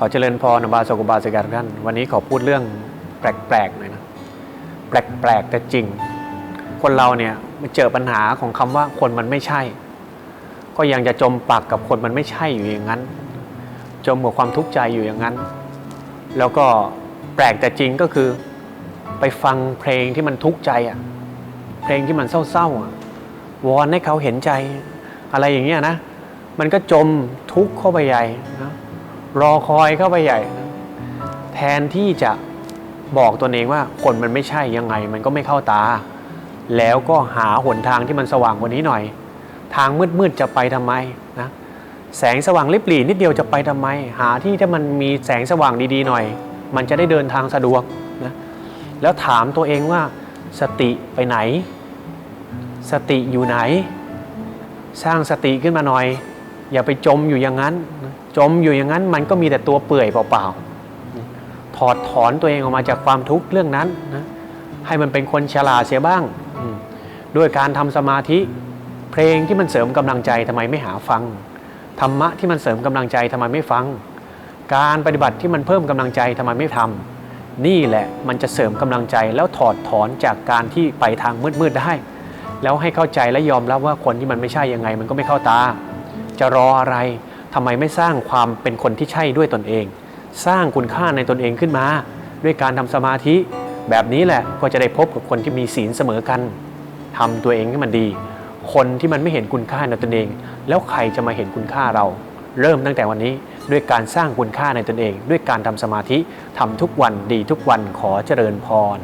ขอเจริญพรบาสกุบาสิกาทุกท่านวันนี้ขอพูดเรื่องแปลกๆหน่อยนะแปลกๆแต่จริง คนเราเนี่ยมาเจอปัญหาของคำว่าคนมันไม่ใช่ ก็ยังจะจมปักกับคนมันไม่ใช่อยู่อย่างนั้น จมกับความทุกข์ใจอยู่อย่างนั้น แล้วก็แปลกแต่จริงก็คือ ไปฟังเพลงที่มันทุกข์ใจอะเพลงที่มันเศร้าๆอะวอนให้เขาเห็นใจ อะไรอย่างเงี้ยนะมันก็จมทุกข์เข้าไปใหญ่นะ รอคอยเข้าไปใหญ่ แทนที่จะบอกตนเองว่าคนมันไม่ใช่ยังไง มันก็ไม่เข้าตา แล้วก็หาหนทางที่มันสว่างกว่านี้หน่อย ทางมืดๆจะไปทำไมนะแสงสว่างลิบหลีนิดเดียวจะไปทำไม หาที่ที่มันมีแสงสว่างดีๆหน่อย มันจะได้เดินทางสะดวกนะแล้วถามตัวเองว่า สติไปไหน สติอยู่ไหน สร้างสติขึ้นมาหน่อย อย่าไปจมอยู่อย่างนั้น จมอยู่อย่างนั้นมันก็มีแต่ตัวเปื่อยเปล่าๆ ถอดถอนตัวเองออกมาจากความทุกข์เรื่องนั้นนะให้มันเป็นคนฉลาดเสียบ้าง ด้วยการทำสมาธิ เพลงที่มันเสริมกำลังใจทำไมไม่หาฟัง ธรรมะที่มันเสริมกำลังใจทำไมไม่ฟัง การปฏิบัติที่มันเพิ่มกำลังใจทำไมไม่ทำนี่แหละมันจะเสริมกำลังใจแล้วถอดถอนจากการที่ไปทางมืดๆได้ แล้วให้เข้าใจและยอมรับว่าคนที่มันไม่ใช่ยังไง มันก็ไม่เข้าตา จะรออะไรทำไมไม่สร้างความเป็นคนที่ใช่ด้วยตนเอง สร้างคุณค่าในตนเองขึ้นมา ด้วยการทำสมาธิ แบบนี้แหละก็จะได้พบกับคนที่มีศีลเสมอกันทำตัวเองให้มันดี คนที่มันไม่เห็นคุณค่าในตนเอง แล้วใครจะมาเห็นคุณค่าเรา เริ่มตั้งแต่วันนี้ด้วยการสร้างคุณค่าในตนเอง ด้วยการทำสมาธิทำทุกวันดีทุกวันขอเจริญพร